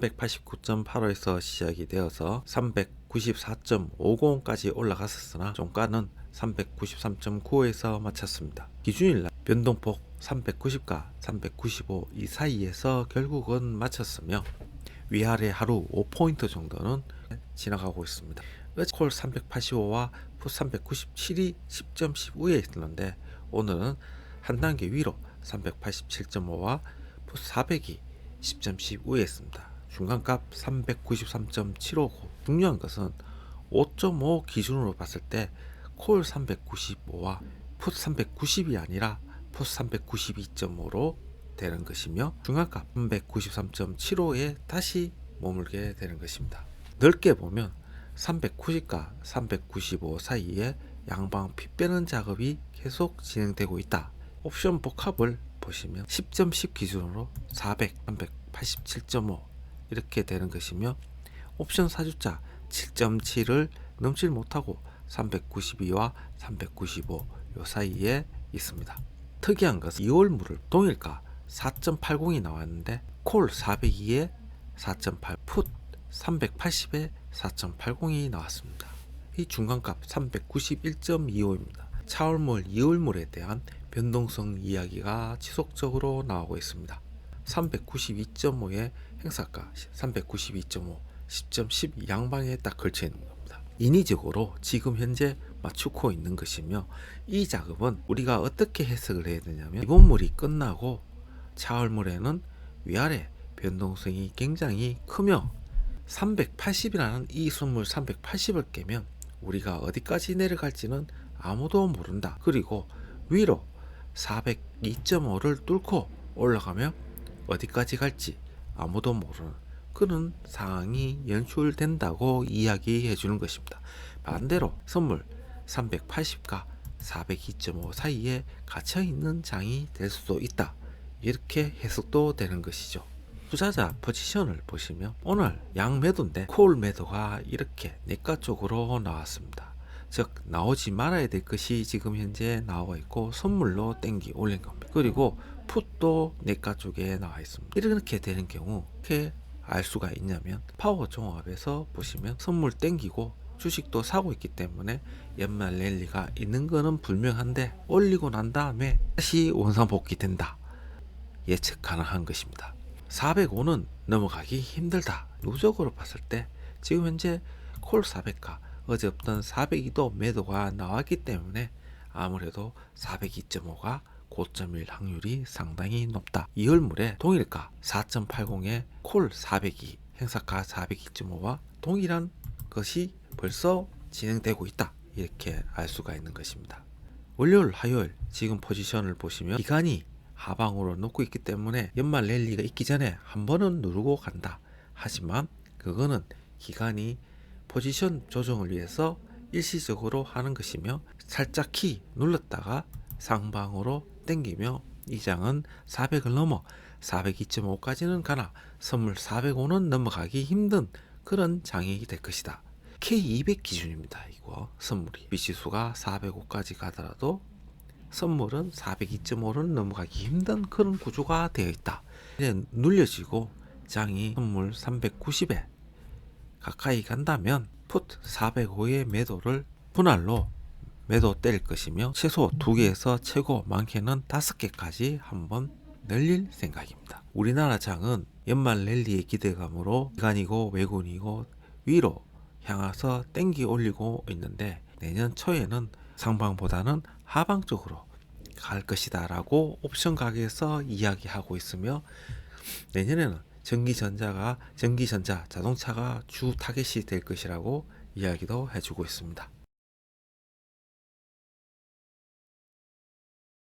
389.85에서 시작이 되어서 394.50까지 올라갔었으나 종가는 393.95에서 마쳤습니다. 기준일 날 변동폭 390과 395 이 사이에서 결국은 마쳤으며 위아래 하루 5포인트 정도는 지나가고 있습니다. 어제 콜 385와 풋 397이 10.15에 있었는데 오늘은 한 단계 위로 387.5와 풋 400이 10.15에 있습니다. 중간값 393.75고 중요한 것은 5.5 기준으로 봤을 때 콜 395와 풋 390이 아니라 풋 392.5로 되는 것이며 중간값 393.75에 다시 머물게 되는 것입니다. 넓게 보면 390과 395 사이에 양방 피 빼는 작업이 계속 진행되고 있다. 옵션 복합을 보시면 10.10 기준으로 400, 387.5 이렇게 되는 것이며 옵션 사주자 7.7을 넘질 못하고 392와 395 요 사이에 있습니다. 특이한 것은 2월 물을 동일가 4.80이 나왔는데 콜 402에 4.8, 풋 380에 4.80이 나왔습니다. 이 중간값 391.25입니다. 차월물, 2월물에 대한 변동성 이야기가 지속적으로 나오고 있습니다. 392.5의 행사가 392.5, 10.10 양방에 딱 걸쳐 있는 겁니다. 인위적으로 지금 현재 맞추고 있는 것이며 이 작업은 우리가 어떻게 해석을 해야 되냐면 이본물이 끝나고 차월물에는 위아래 변동성이 굉장히 크며 380이라는 이 선물 380을 깨면 우리가 어디까지 내려갈지는 아무도 모른다. 그리고 위로 402.5를 뚫고 올라가면 어디까지 갈지 아무도 모르는 그런 상황이 연출된다고 이야기해 주는 것입니다. 반대로 선물 380과 402.5 사이에 갇혀 있는 장이 될 수도 있다. 이렇게 해석도 되는 것이죠. 투자자 포지션을 보시면 오늘 양 매도인데 콜 매도가 이렇게 내가 쪽으로 나왔습니다. 즉 나오지 말아야 될 것이 지금 현재 나와 있고 선물로 땡기 올린 겁니다. 그리고 풋도 내가 쪽에 나와 있습니다. 이렇게 되는 경우 어떻게 알 수가 있냐면 파워 종합에서 보시면 선물 땡기고 주식도 사고 있기 때문에 연말 랠리가 있는 거는 분명한데 올리고 난 다음에 다시 원상 복귀 된다. 예측 가능한 것입니다. 405는 넘어가기 힘들다. 누적으로 봤을 때 지금 현재 콜 400과 어제 없던 402도 매도가 나왔기 때문에 아무래도 402.5가 고점일 확률이 상당히 높다. 이월물에 동일가 4.80에 콜 402, 행사가 402.5와 동일한 것이 벌써 진행되고 있다. 이렇게 알 수가 있는 것입니다. 월요일, 화요일 지금 포지션을 보시면 기간이 하방으로 놓고 있기 때문에 연말 랠리가 있기 전에 한 번은 누르고 간다. 하지만 그거는 기간이 포지션 조정을 위해서 일시적으로 하는 것이며 살짝 키 눌렀다가 상방으로 당기며 이 장은 400을 넘어 402.5까지는 가나 선물 405는 넘어가기 힘든 그런 장이 될 것이다. K200 기준입니다. 이거 선물이 비지수가 405까지 가더라도 선물은 402.5는 넘어가기 힘든 그런 구조가 되어 있다. 이제 눌려지고 장이 선물 390에 가까이 간다면 풋 405의 매도를 분할로 매도 때릴 것이며 최소 2개에서 최고 많게는 5개까지 한번 늘릴 생각입니다. 우리나라 장은 연말 랠리의 기대감으로 기관이고 외군이고 위로 향해서 땡기 올리고 있는데 내년 초에는 상방보다는 하방 쪽으로 갈 것이다 라고 옵션 가게에서 이야기하고 있으며 내년에는 전기전자가 전기전자 자동차가 주 타겟이 될 것이라고 이야기도 해주고 있습니다.